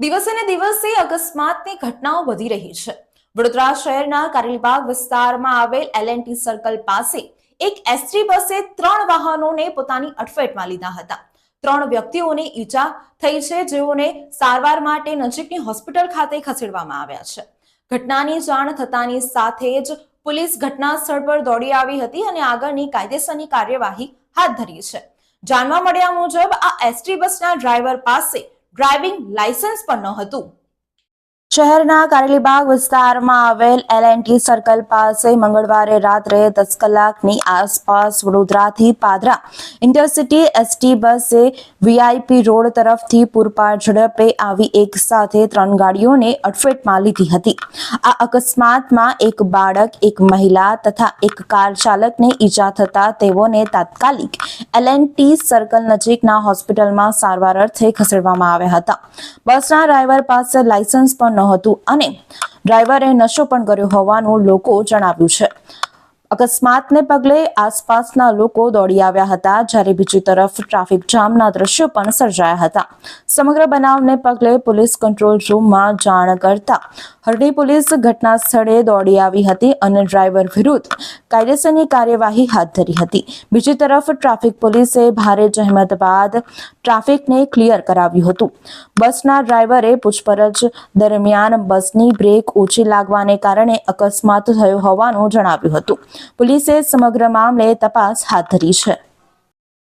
દિવસે ને દિવસે અકસ્માતની ઘટનાઓ વધી રહી છે. વડોદરા શહેરના કારેલીબાગ વિસ્તારમાં આવેલ એલએનટી સર્કલ પાસે એક એસટી બસે ત્રણ વાહનોને પોતાની અડફેટમાં લીધા હતા. ત્રણ વ્યક્તિઓને ઈજા થઈ છે, જેઓને સારવાર માટે નજીકની હોસ્પિટલ ખાતે ખસેડવામાં આવ્યા છે. ઘટનાની જાણ થતાની સાથે જ પોલીસ ઘટના સ્થળ પર દોડી આવી હતી અને આગળની કાયદેસરની કાર્યવાહી હાથ ધરી છે. જાણવા મળ્યા મુજબ આ એસટી બસના ડ્રાઈવર પાસે ડ્રાઇવિંગ લાયસન્સ પણ ન હતું શહેરના કારેલીબાગ વિસ્તારમાં આવેલ એલએનટી સર્કલ પાસે મંગળવારે રાત્રે દસ કલાકની આસપાસ વડોદરાથી પાદરા ઇન્ટરસિટી એસટી બસે વીઆઈપી રોડ તરફથી પૂરપાટ ઝડપે આવી એક સાથે ત્રણ ગાડીઓને અડફેટમાં લીધી હતી. આ અકસ્માતમાં એક બાળક, એક મહિલા તથા એક કાર ચાલકને ઈજા થતા તેઓને તાત્કાલિક એલએનટી સર્કલ નજીકના હોસ્પિટલમાં સારવાર અર્થે ખસેડવામાં આવ્યા હતા. બસના ડ્રાઈવર પાસે લાયસન્સ પણ નહોતું. અને ડ્રાઈવરે નશો પણ કર્યો હોવાનું લોકો જણાવ્યું છે. અકસ્માતને પગલે આસપાસના લોકો દોડી આવ્યા હતા, જ્યારે બીજી તરફ ટ્રાફિક જામના દ્રશ્યો પણ સર્જાયા હતા. સમગ્ર બનાવને પગલે પોલીસ કંટ્રોલ રૂમમાં જાણ કરતા હરડી પોલીસ ઘટના સ્થળે દોડી આવી હતી અને ડ્રાઈવર વિરુદ્ધ કાયદેસરની કાર્યવાહી હાથ ધરી હતી. બીજી તરફ ટ્રાફિક પોલીસે ભારે જહેમત બાદ ટ્રાફિકને ક્લિયર કરાવ્યું હતું. બસના ડ્રાઈવરે પૂછપરછ દરમિયાન બસની બ્રેક ઓછી લાગવાને કારણે અકસ્માત થયો હોવાનું જણાવ્યું હતું. પોલીસે સમગ્ર મામલે તપાસ હાથ ધરી છે.